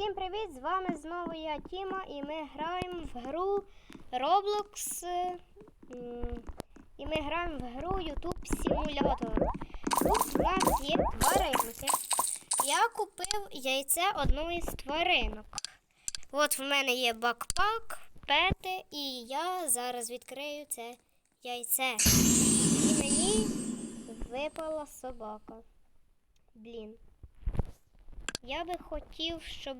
Всім привіт! З вами знову я Тіма, і ми граємо в гру Roblox. І ми граємо в гру YouTube Simulator. Тут в нас є тваринки. Я купив яйце одної з тваринок. От в мене є бакпак, пети, і я зараз відкрию це яйце. І мені випала собака. Блін. Я би хотів, щоб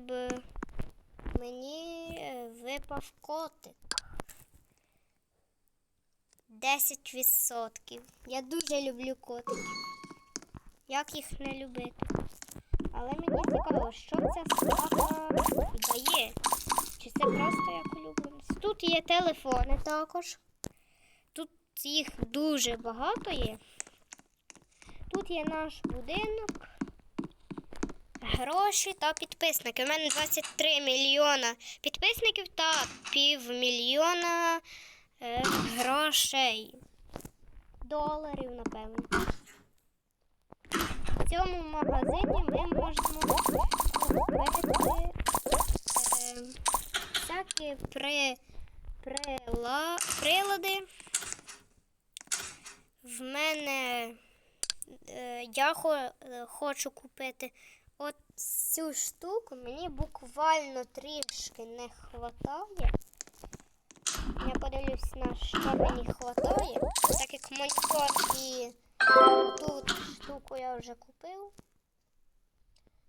мені е, випав котик. 10%. Я дуже люблю котиків. Як їх не любити? Але мені цікаво, що ця собака дає. Чи це просто як улюбленець? Тут є телефони також. Тут їх дуже багато є. Тут є наш будинок гроші та підписники. У мене 23 мільйона підписників та півмільйона е, грошей. Доларів, напевно. В цьому магазині ми можемо купити е, всякі при, прила, прилади. В мене е, я хо, хочу купити от цю штуку. Мені буквально трішки не вистачає. Я подивлюсь на що мені вистачає. Так як монітор і тут штуку я вже купив.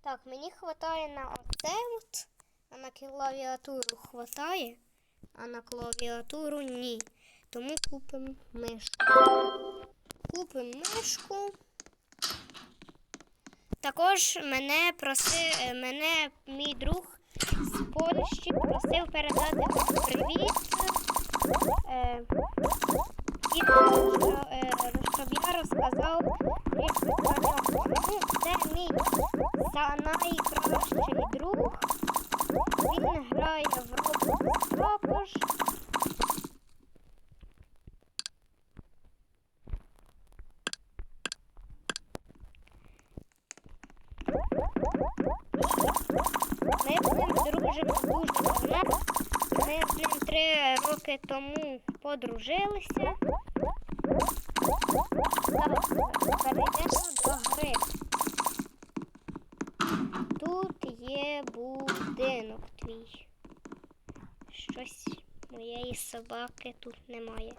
Так, мені вистачає на оце от, а на клавіатуру вистачає, а на клавіатуру ні. Тому купимо мишку. Купимо мишку. Також мене проси, е, мене мій друг з Польщі просив передати привіт. Е, і що, е, щоб я розказав це мій найкращий друг. Він грає в Roblox також. Ми з ним дружимо дуже давно. Ми з ним три роки тому подружилися. Перейдемо до гри. Тут є будинок твій. Щось моєї собаки тут немає.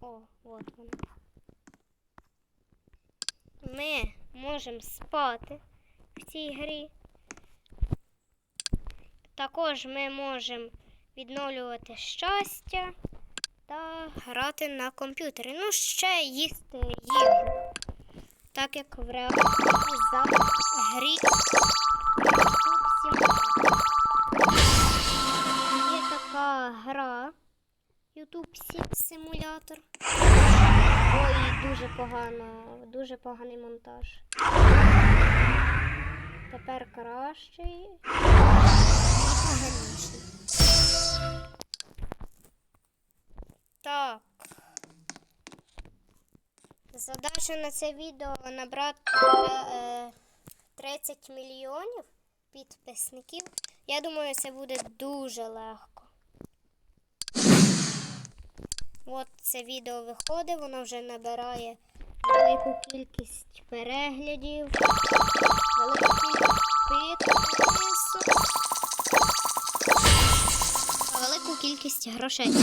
О, от вона. Ми можемо спати в цій грі. Також ми можемо відновлювати щастя та грати на комп'ютері. Ну, ще їсти їжу. Так як в реальній за грі. Є така гра YouTube Simulator. Ой, дуже погано, дуже поганий монтаж. Тепер кращий. Так. Задача на це відео набрати е, 30 мільйонів підписників. Я думаю, це буде дуже легко. От це відео виходить, воно вже набирає велику кількість переглядів, велику кількість підписок, велику кількість грошей.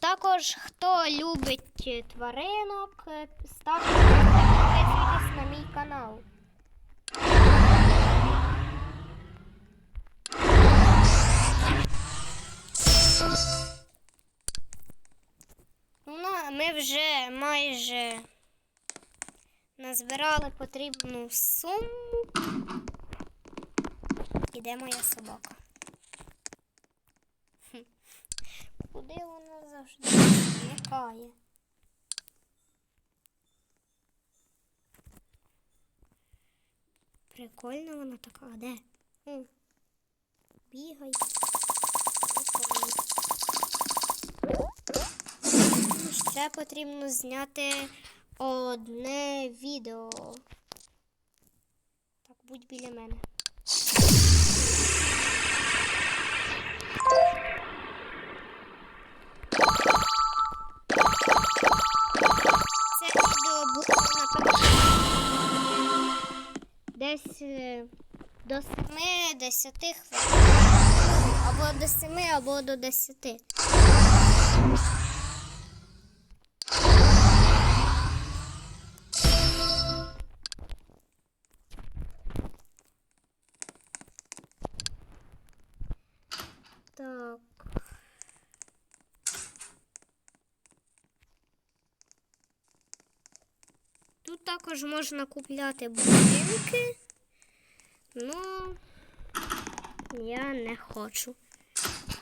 Також, хто любить тваринок, ставте підписуйтесь на мій канал. Ну, ми вже майже назбирали потрібну суму. Іде моя собака. Хм. Куди вона завжди зникає? Прикольна вона така, а де? М. Бігає. Ще потрібно зняти одне відео. будь біля мене. Це відео буде напевно десь е, до 7-10 хвилин. Або до 7, або до 10. Тут також можна купляти будинки. Ну, я не хочу.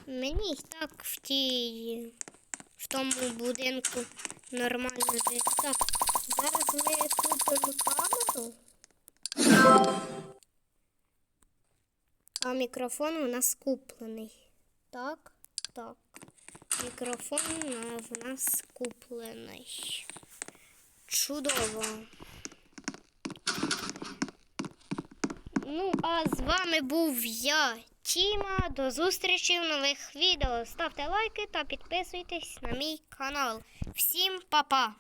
Мені так в тій, в тому будинку нормально жити. Так, зараз ми купимо камеру. А мікрофон у нас куплений. Так, так. Мікрофон в нас куплений. Чудово. Ну, а з вами був я, Тіма. До зустрічі в нових відео. Ставте лайки та підписуйтесь на мій канал. Всім па-па!